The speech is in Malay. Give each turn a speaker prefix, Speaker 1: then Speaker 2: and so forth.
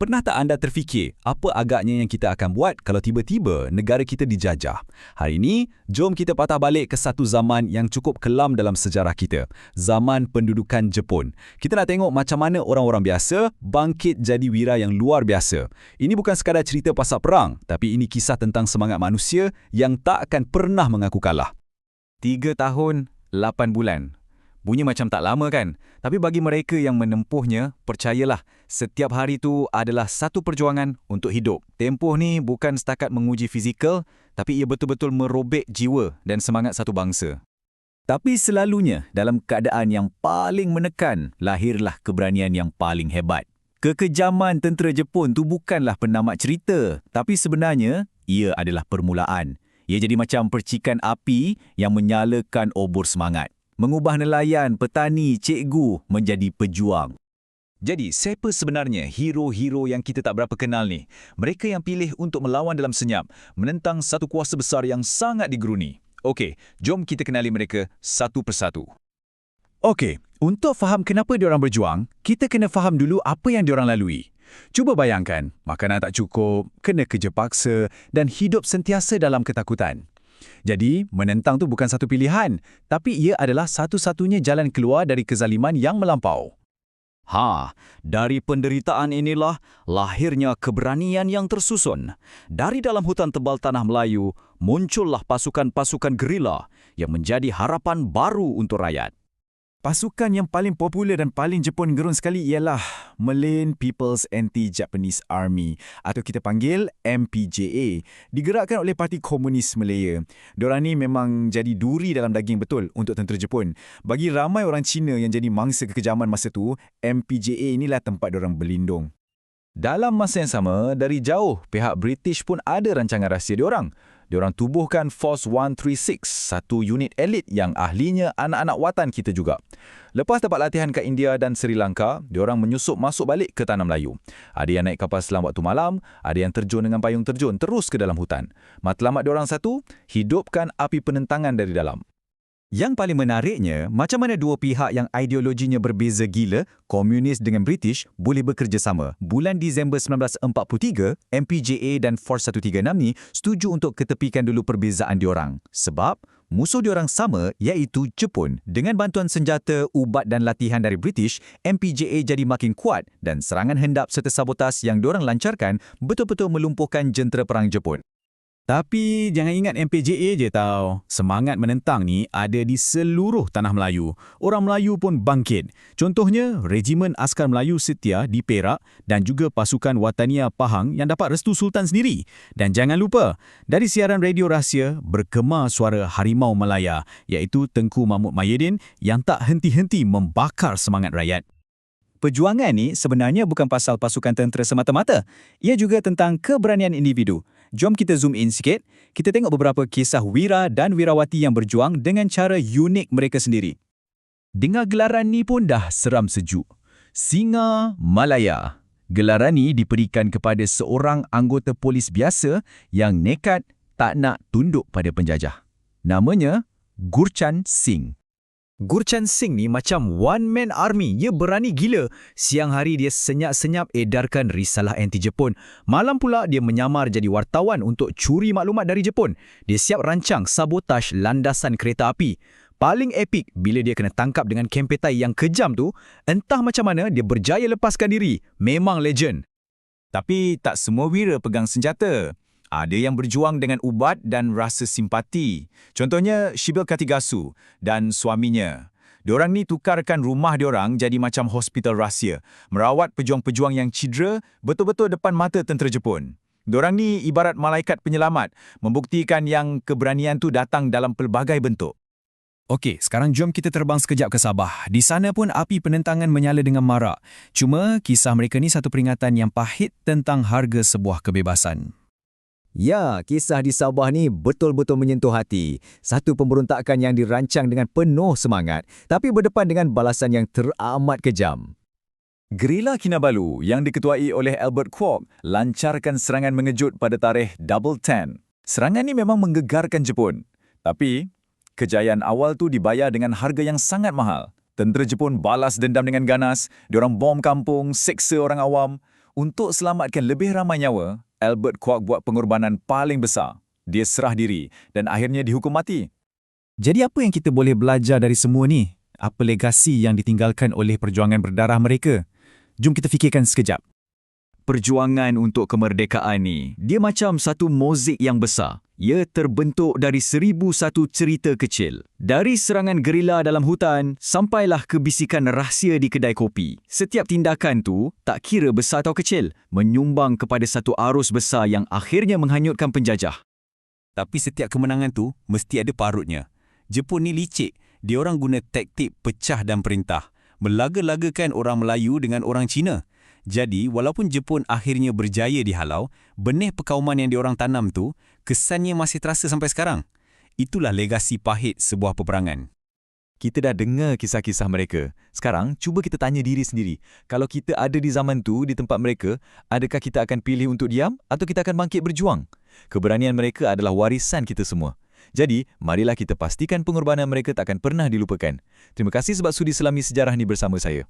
Speaker 1: Pernah tak anda terfikir apa agaknya yang kita akan buat kalau tiba-tiba negara kita dijajah? Hari ini, jom kita patah balik ke satu zaman yang cukup kelam dalam sejarah kita. Zaman pendudukan Jepun. Kita nak tengok macam mana orang-orang biasa bangkit jadi wira yang luar biasa. Ini bukan sekadar cerita pasal perang, tapi ini kisah tentang semangat manusia yang tak akan pernah mengaku kalah.
Speaker 2: Tiga tahun, lapan bulan. Bunyi macam tak lama kan? Tapi bagi mereka yang menempuhnya, percayalah, setiap hari itu adalah satu perjuangan untuk hidup. Tempoh ni bukan setakat menguji fizikal, tapi ia betul-betul merobek jiwa dan semangat satu bangsa. Tapi selalunya, dalam keadaan yang paling menekan, lahirlah keberanian yang paling hebat. Kekejaman tentera Jepun tu bukanlah penamat cerita, tapi sebenarnya ia adalah permulaan. Ia jadi macam percikan api yang menyalakan obor semangat mengubah nelayan, petani, cikgu menjadi pejuang.
Speaker 1: Jadi, siapa sebenarnya hero-hero yang kita tak berapa kenal ni? Mereka yang pilih untuk melawan dalam senyap, menentang satu kuasa besar yang sangat digeruni. Okey, jom kita kenali mereka satu persatu.
Speaker 2: Okey, untuk faham kenapa diorang berjuang, kita kena faham dulu apa yang diorang lalui. Cuba bayangkan, makanan tak cukup, kena kerja paksa dan hidup sentiasa dalam ketakutan. Jadi, menentang tu bukan satu pilihan, tapi ia adalah satu-satunya jalan keluar dari kezaliman yang melampau.
Speaker 1: Ha, dari penderitaan inilah lahirnya keberanian yang tersusun. Dari dalam hutan tebal tanah Melayu, muncullah pasukan-pasukan gerila yang menjadi harapan baru untuk rakyat.
Speaker 2: Pasukan yang paling popular dan paling Jepun gerun sekali ialah Malayan People's Anti-Japanese Army atau kita panggil MPJA, digerakkan oleh Parti Komunis Malaya. Diorang ni memang jadi duri dalam daging betul untuk tentera Jepun. Bagi ramai orang Cina yang jadi mangsa kekejaman masa tu, MPJA inilah tempat diorang berlindung. Dalam masa yang sama, dari jauh pihak British pun ada rancangan rahsia diorang diorang tubuhkan Force 136, satu unit elit yang ahlinya anak-anak watan kita juga. Lepas dapat latihan kat India dan Sri Lanka, diorang menyusup masuk balik ke Tanah Melayu. Ada yang naik kapal selam waktu malam, ada yang terjun dengan payung terjun terus ke dalam hutan. Matlamat diorang satu, hidupkan api penentangan dari dalam. Yang paling menariknya, macam mana dua pihak yang ideologinya berbeza gila, komunis dengan British, boleh bekerjasama. Bulan Disember 1943, MPJA dan Force 136 ni setuju untuk ketepikan dulu perbezaan diorang. Sebab, musuh diorang sama iaitu Jepun. Dengan bantuan senjata, ubat dan latihan dari British, MPJA jadi makin kuat dan serangan hendap serta sabotas yang diorang lancarkan betul-betul melumpuhkan jentera perang Jepun. Tapi jangan ingat MPJA je tau. Semangat menentang ni ada di seluruh tanah Melayu. Orang Melayu pun bangkit. Contohnya, Regimen Askar Melayu Setia di Perak dan juga pasukan Watania Pahang yang dapat restu Sultan sendiri. Dan jangan lupa, dari siaran radio rahsia berkemar suara Harimau Malaya iaitu Tengku Mahmud Mayedin yang tak henti-henti membakar semangat rakyat. Perjuangan ni sebenarnya bukan pasal pasukan tentera semata-mata. Ia juga tentang keberanian individu. Jom kita zoom in sikit. Kita tengok beberapa kisah wira dan wirawati yang berjuang dengan cara unik mereka sendiri. Dengar gelaran ni pun dah seram sejuk. Singa Malaya. Gelaran ni diberikan kepada seorang anggota polis biasa yang nekat tak nak tunduk pada penjajah. Namanya Gurchan Singh. Gurchan Singh ni macam one-man army. Ia berani gila. Siang hari dia senyap-senyap edarkan risalah anti-Jepun. Malam pula dia menyamar jadi wartawan untuk curi maklumat dari Jepun. Dia siap rancang sabotaj landasan kereta api. Paling epik bila dia kena tangkap dengan kempetai yang kejam tu, entah macam mana dia berjaya lepaskan diri. Memang legend. Tapi tak semua wira pegang senjata. Ada yang berjuang dengan ubat dan rasa simpati. Contohnya Shibil Katigasu dan suaminya. Diorang ni tukarkan rumah diorang jadi macam hospital rahsia. Merawat pejuang-pejuang yang cedera betul-betul depan mata tentera Jepun. Diorang ni ibarat malaikat penyelamat, membuktikan yang keberanian tu datang dalam pelbagai bentuk. Okey, sekarang jom kita terbang sekejap ke Sabah. Di sana pun api penentangan menyala dengan marak. Cuma kisah mereka ni satu peringatan yang pahit tentang harga sebuah kebebasan.
Speaker 3: Ya, kisah di Sabah ni betul-betul menyentuh hati. Satu pemberontakan yang dirancang dengan penuh semangat, tapi berdepan dengan balasan yang teramat kejam.
Speaker 2: Gerila Kinabalu yang diketuai oleh Albert Kwok lancarkan serangan mengejut pada tarikh Double Ten. Serangan ini memang menggegarkan Jepun. Tapi, kejayaan awal tu dibayar dengan harga yang sangat mahal. Tentera Jepun balas dendam dengan ganas, diorang bom kampung, seksa orang awam, Untuk selamatkan lebih ramai nyawa, Albert Kwok buat pengorbanan paling besar. Dia serah diri dan akhirnya dihukum mati.
Speaker 4: Jadi apa yang kita boleh belajar dari semua ni? Apa legasi yang ditinggalkan oleh perjuangan berdarah mereka? Jom kita fikirkan sekejap.
Speaker 2: Perjuangan untuk kemerdekaan ni, dia macam satu mozaik yang besar. Ia terbentuk dari seribu satu cerita kecil. Dari serangan gerila dalam hutan, sampailah ke bisikan rahsia di kedai kopi. Setiap tindakan tu, tak kira besar atau kecil, menyumbang kepada satu arus besar yang akhirnya menghanyutkan penjajah.
Speaker 1: Tapi setiap kemenangan tu mesti ada parutnya. Jepun ni licik. Dia orang guna taktik pecah dan perintah. Melaga-lagakan orang Melayu dengan orang Cina. Jadi, walaupun Jepun akhirnya berjaya dihalau, benih perkauman yang diorang tanam tu, kesannya masih terasa sampai sekarang. Itulah legasi pahit sebuah peperangan.
Speaker 2: Kita dah dengar kisah-kisah mereka. Sekarang, cuba kita tanya diri sendiri. Kalau kita ada di zaman tu, di tempat mereka, adakah kita akan pilih untuk diam atau kita akan bangkit berjuang? Keberanian mereka adalah warisan kita semua. Jadi, marilah kita pastikan pengorbanan mereka takkan pernah dilupakan. Terima kasih sebab sudi selami sejarah ni bersama saya.